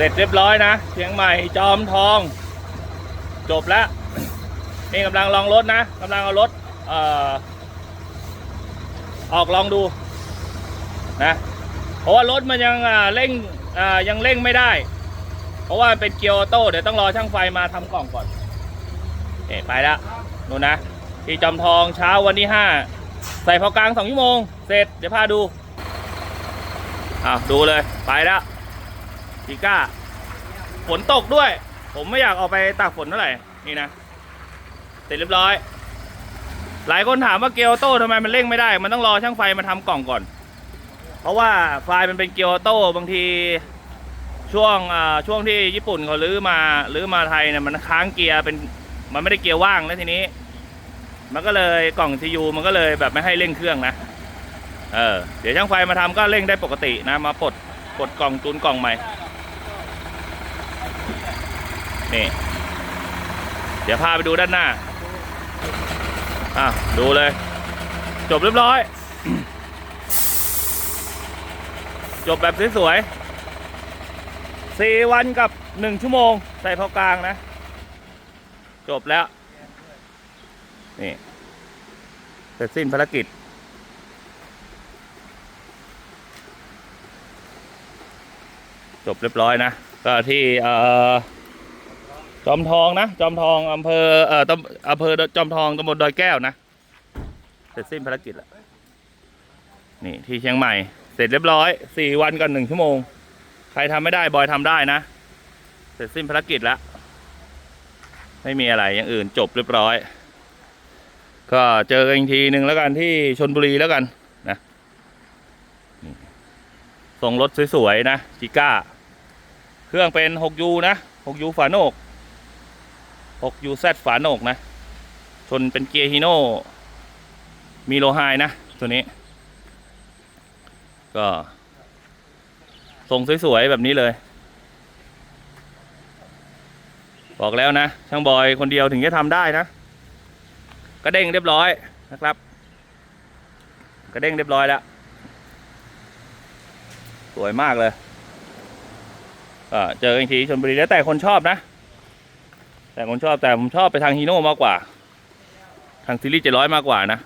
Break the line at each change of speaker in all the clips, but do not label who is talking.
เสร็จเรียบร้อยนะเชียงใหม่จอมทอง จบแล้วนี่กำลังลองรถนะกำลังเอารถอออกลองดูนะเพราะว่ารถมันยังเร่งยังเร่งไม่ได้ เพราะว่าเป็นเกียร์ออโต้เดี๋ยวต้องรอช่างไฟมาทำกล่องก่อนเอ๋ไปแล้วนู่นนะที่จอมทองเช้าวันที่ห้าใส่พอกลางสองชั่วโมง เสร็จ เดี๋ยวพาดูอ้าวดูเลยไปแล้วีก้า ฝนตกด้วย ผมไม่อยากออกไปตากฝนเท่าไหร่ นี่นะเสร็จเรียบร้อย หลายคนถามว่าเกียร์ออโต้ทำไมมันเร่งไม่ได้ มันต้องรอช่างไฟมาทำกล่องก่อน เพราะว่าไฟมันเป็นเกียร์ออโต้บางทีช่วงช่วงที่ญี่ปุ่นเขาลื้อมาลื้อมาไทยเนี่ยมันค้างเกียร์เป็นมันไม่ได้เกียร์ว่างแล้วทีนี้ มันก็เลยกล่องซียูมันก็เลยแบบไม่ให้เร่งเครื่องนะเออเดี๋ยวช่างไฟมาทำก็เร่งได้ปกตินะ มาปลดปลดกล่องจูนกล่องใหม่ นี่ เดี๋ยวพาไปดูด้านหน้า อะ ดูเลย จบเรียบร้อย จบแบบสวยๆสี่วันกับหนึ่งชั่วโมง ใส่พอกลางนะ จบแล้ว นี่เสร็จสิ้นภารกิจจบเรียบร้อยนะ ก็ที่เอ่อ จอมทองนะ จอมทองอำเภอเอ่อตำอำเภอจอมทองตำบลดอยแก้วนะเสร็จสิ้นภารกิจแล้วนี่ที่เชียงใหม่ เสร็จเรียบร้อยสี่วันกันหนึ่งชั่วโมง ใครทำไม่ได้บอยทำได้นะ เสร็จสิ้นภารกิจแล้วไม่มีอะไรอย่างอื่นจบเรียบร้อย ก็เจอกันอีกทีหนึ่งแล้วกันที่ชนบุรีแล้วกันนะนี่ส่งรถสวยๆนะจิก้า เครื่องเป็น 6U นะ 6U ฝาโนก 6U Z ฝาโหนกนะ ชนเป็นเกียร์ฮีโน่ มีโลไฮนะ ตัวนี้ ก็ส่งสวยๆ แบบนี้เลย บอกแล้วนะ ช่างบอยคนเดียวถึงจะทำได้นะกระเด้งเรียบร้อยนะครับกระเด้งเรียบร้อยแล้ว สวยมากเลยเจอกันอีกทีชนบุรีแล้วแต่คนชอบนะ แต่คนชอบแต่ผมชอบไปทางฮีโน่มากกว่า ทางซีรีส์เจ็ดร้อยมากกว่านะ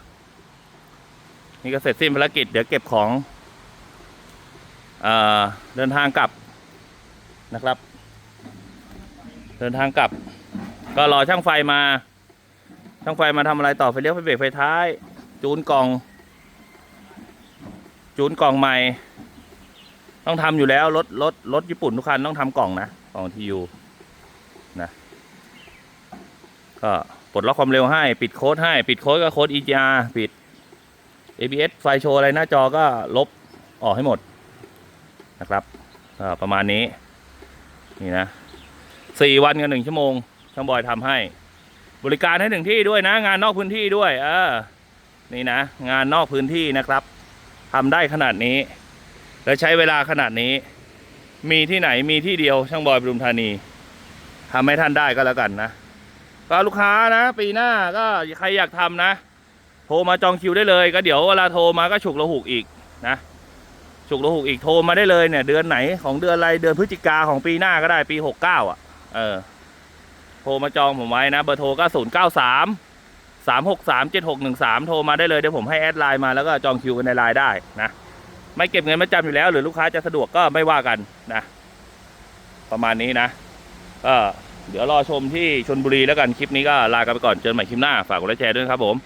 นี่ก็เสร็จสิ้นภารกิจเดี๋ยวเก็บของเเดินทางกลับนะครับ เดินทางกลับ ก็รอช่างไฟมา ช่างไฟมาทำอะไรต่อไฟเลี้ยวไฟเบรกไฟท้าย จูนกล่อง จูนกล่องใหม่ ต้องทำอยู่แล้วรถรถรถญี่ปุ่นทุกคันต้องทำกล่องนะกล่องทียูนะ ก็ปลดล็อกความเร็วให้ ปิดโค้ดให้ ปิดโค้ดก็โค้ด EGR ปิด ABS ไฟโชว์อะไรหน้าจอก็ลบออกให้หมดนะครับประมาณนี้ นี่นะสี่วันกับหนึ่งชั่วโมงช่างบอยทำให้ บริการให้ถึงที่ด้วยนะ งานนอกพื้นที่ด้วย เออ นี่นะ งานนอกพื้นที่นะครับทำได้ขนาดนี้ และใช้เวลาขนาดนี้ มีที่ไหนมีที่เดียวช่างบอยปทุมธานีทำให้ท่านได้ก็แล้วกันนะ ก็ลูกค้านะ ปีหน้าก็ใครอยากทำนะ โทรมาจองคิวได้เลย ก็เดี๋ยวเวลาโทรมาก็ฉุกระหุกอีกนะฉุกระหุกอีกโทรมาได้เลยเนี่ย เดือนไหนของเดือนอะไรเดือนพฤศจิกาของปีหน้าก็ได้ปีหกเก้าอะ เออ โทรมาจองผมไว้นะ เบอร์โทรก็ศูนย์เก้าสามสามหกสามเจ็ดหกหนึ่งสามโทรมาได้เลยเดี๋ยวผมให้แอดไลน์มาแล้วก็จองคิวกันในไลน์ได้นะไม่เก็บเงินมาจำอยู่แล้ว หรือลูกค้าจะสะดวกก็ไม่ว่ากันนะ ประมาณนี้นะก็ เดี๋ยวรอชมที่ชนบุรีแล้วกันคลิปนี้ก็ลากันไปก่อนเจอกันใหม่คลิปหน้าฝากกดไลค์แชร์ด้วยครับผม